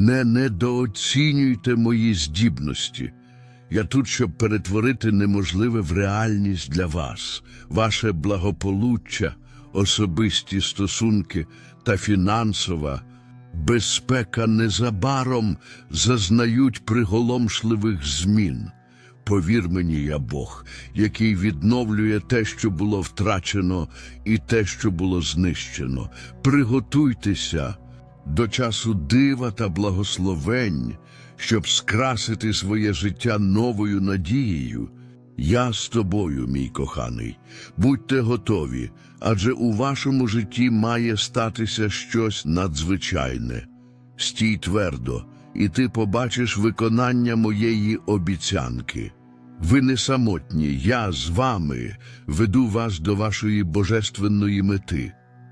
Не недооцінюйте мої здібності. Я тут, щоб перетворити неможливе в реальність для вас, ваше благополуччя, особисті стосунки та фінансова безпека незабаром зазнають приголомшливих змін. Повір мені, я Бог, який відновлює те, що було втрачено, і те, що було знищено. Приготуйтеся до часу дива та благословень, щоб скрасити своє життя новою надією. Я з тобою, мій коханий. Будьте готові, адже у вашому житті має статися щось надзвичайне. Стій твердо, і ти побачиш виконання моєї обіцянки. Ви не самотні, я з вами веду вас до вашої божественної мети.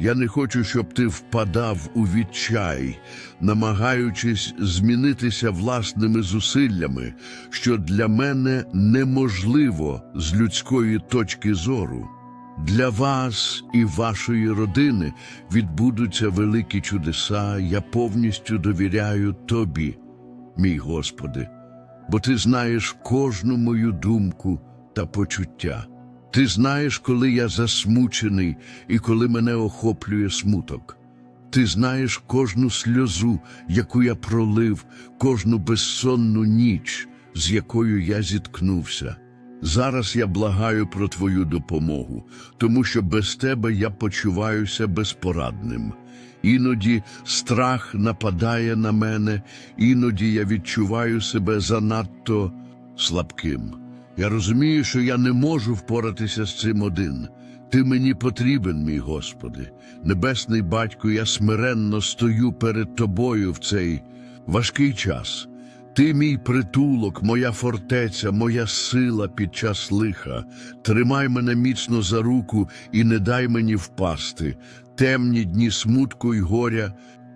Я не хочу, щоб ти впадав у відчай, намагаючись змінитися власними зусиллями, що для мене неможливо з людської точки зору. Для вас і вашої родини відбудуться великі чудеса. Я повністю довіряю тобі, мій Господи, бо ти знаєш кожну мою думку та почуття. Ти знаєш, коли я засмучений і коли мене охоплює смуток. Ти знаєш кожну сльозу, яку я пролив, кожну безсонну ніч, з якою я зіткнувся. Зараз я благаю про твою допомогу, тому що без тебе я почуваюся безпорадним. Іноді страх нападає на мене, іноді я відчуваю себе занадто слабким. Я розумію, що я не можу впоратися з цим один. Ти мені потрібен, мій Господи. Небесний батько, я смиренно стою перед тобою в цей важкий час. Ти мій притулок, моя фортеця, моя сила під час лиха. Тримай мене міцно за руку і не дай мені впасти. Темні дні смутку й горя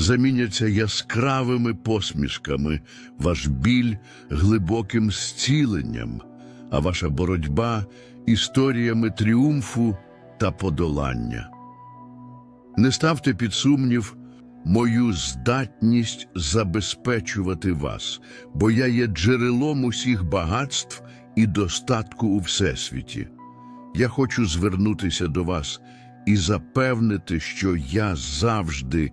заміняться яскравими посмішками, ваш біль глибоким зціленням, а ваша боротьба історіями тріумфу та подолання. Не ставте під сумнів мою здатність забезпечувати вас, бо я є джерелом усіх багатств і достатку у всесвіті. Я хочу звернутися до вас і запевнити, що я завжди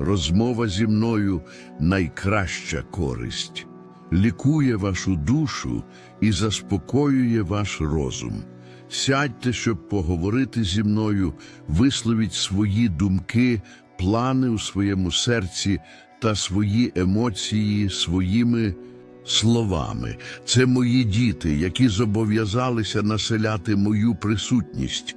Розмова зі мною найкраща користь, лікує вашу душу і заспокоює ваш розум. Сядьте, щоб поговорити зі мною, висловіть свої думки, плани у своєму серці та свої емоції своїми словами. Це мої діти, які зобов'язалися населяти мою присутність,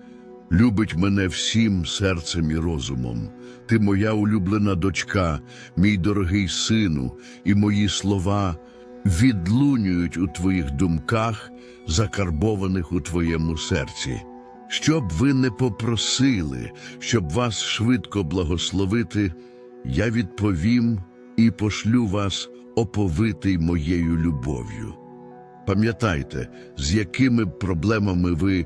любить мене всім серцем і розумом. Ти моя улюблена дочка, мій дорогий сину, і мої слова відлунюють у твоїх думках, закарбованих у твоєму серці. Щоб ви не попросили, щоб вас швидко благословити, я відповім і пошлю вас оповитий моєю любов'ю. Пам'ятайте, з якими проблемами ви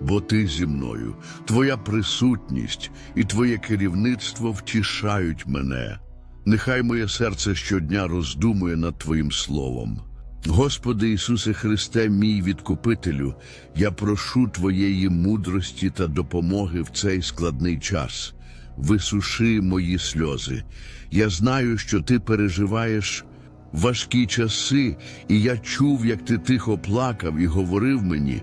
бо ти зі мною. Твоя присутність і твоє керівництво втішають мене. Нехай моє серце щодня роздумує над Твоїм словом. Господи Ісусе Христе, мій відкупителю, я прошу Твоєї мудрості та допомоги в цей складний час. Висуши мої сльози. Я знаю, що ти переживаєш важкі часи, і я чув, як ти тихо плакав і говорив мені,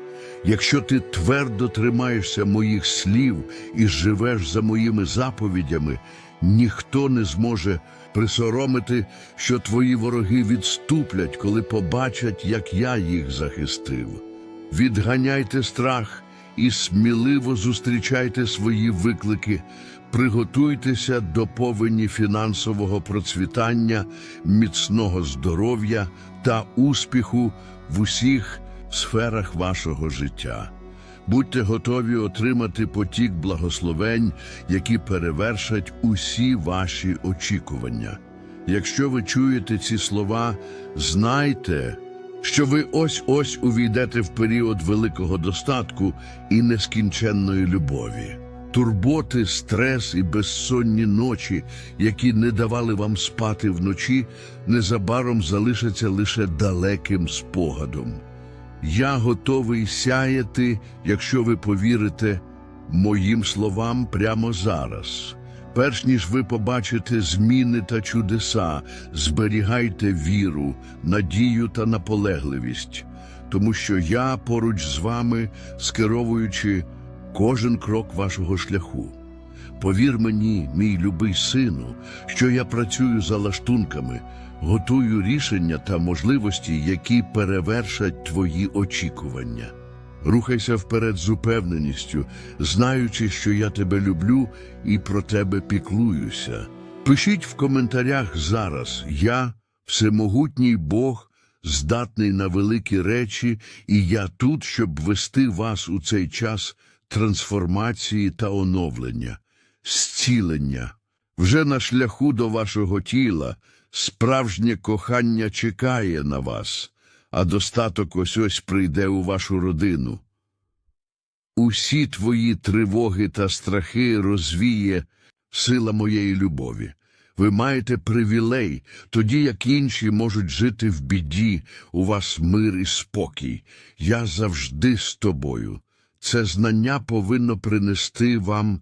Якщо ти твердо тримаєшся моїх слів і живеш за моїми заповідями, ніхто не зможе присоромити, що твої вороги відступлять, коли побачать, як я їх захистив. Відганяйте страх і сміливо зустрічайте свої виклики, приготуйтеся до повені фінансового процвітання, міцного здоров'я та успіху в усіх сферах вашого життя. Будьте готові отримати потік благословень, які перевершать усі ваші очікування. Якщо ви чуєте ці слова, знайте, що ви ось-ось увійдете в період великого достатку і нескінченної любові. Турботи, стрес і безсонні ночі, які не давали вам спати вночі, незабаром залишаться лише далеким спогадом. Я готовий сяяти, якщо ви повірите моїм словам прямо зараз. Перш ніж ви побачите зміни та чудеса, зберігайте віру, надію та наполегливість, тому що я поруч з вами, скеровуючи кожен крок вашого шляху. Повір мені, мій любий сину, що я працюю за лаштунками, готую рішення та можливості, які перевершать твої очікування. Рухайся вперед з упевненістю, знаючи, що я тебе люблю і про тебе піклуюся. Пишіть в коментарях зараз я, всемогутній Бог, здатний на великі речі, і я тут, щоб вести вас у цей час трансформації та оновлення, зцілення. Вже на шляху до вашого тіла справжнє кохання чекає на вас, а достаток ось ось прийде у вашу родину. Усі твої тривоги та страхи розвіє сила моєї любові. Ви маєте привілей, тоді як інші можуть жити в біді, у вас мир і спокій. Я завжди з тобою. Це знання повинно принести вам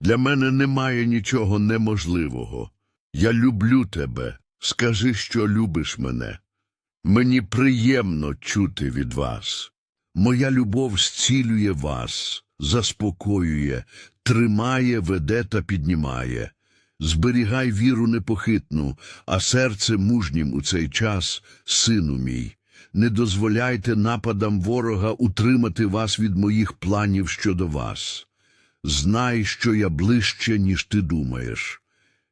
Для мене немає нічого неможливого. Я люблю тебе. Скажи, що любиш мене. Мені приємно чути від вас. Моя любов зцілює вас, заспокоює, тримає, веде та піднімає. Зберігай віру непохитну, а серце мужнім у цей час, сину мій. Не дозволяйте нападам ворога утримати вас від моїх планів щодо вас. Знай, що я ближче, ніж ти думаєш.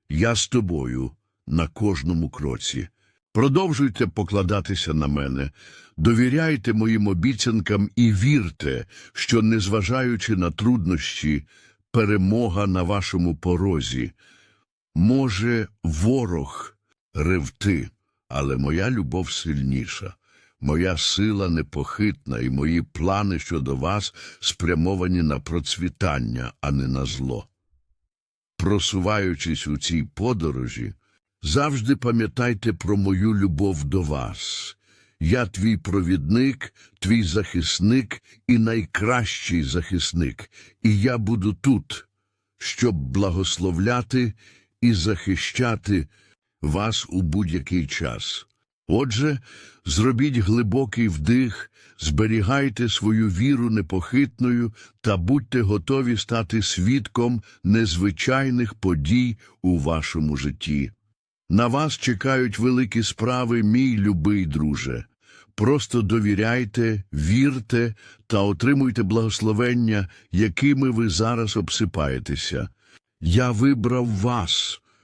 Я з тобою на кожному кроці. Продовжуйте покладатися на мене, довіряйте моїм обіцянкам і вірте, що, незважаючи на труднощі, перемога на вашому порозі. Може, ворог ревти, але моя любов сильніша. Моя сила непохитна, і мої плани щодо вас спрямовані на процвітання, а не на зло. Просуваючись у цій подорожі, завжди пам'ятайте про мою любов до вас. Я твій провідник, твій захисник і найкращий захисник, і я буду тут, щоб благословляти і захищати вас у будь-який час. Отже, зробіть глибокий вдих, зберігайте свою віру непохитною та будьте готові стати свідком незвичайних подій у вашому житті. На вас чекають великі справи, мій любий друже. Просто довіряйте, вірте та отримуйте благословення, якими ви зараз обсипаєтеся. Я вибрав вас,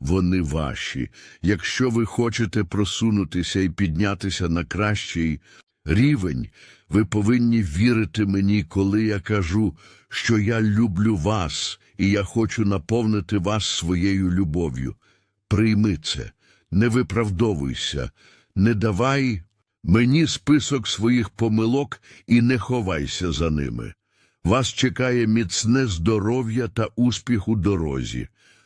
вони ваші. Якщо ви хочете просунутися і піднятися на кращий, рівень, ви повинні вірити мені, коли я кажу, що я люблю вас, і я хочу наповнити вас своєю любов'ю. Прийми це, не виправдовуйся, не давай мені список своїх помилок і не ховайся за ними. Вас чекає міцне здоров'я та успіх у дорозі,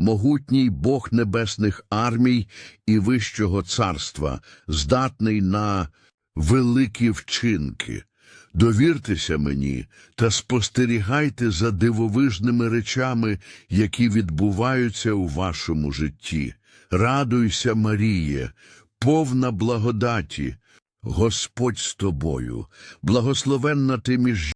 могутній Бог небесних армій і вищого царства, здатний на великі вчинки. Довіртеся мені та спостерігайте за дивовижними речами, які відбуваються у вашому житті. Радуйся, Маріє, повна благодаті. Господь з тобою, благословенна ти між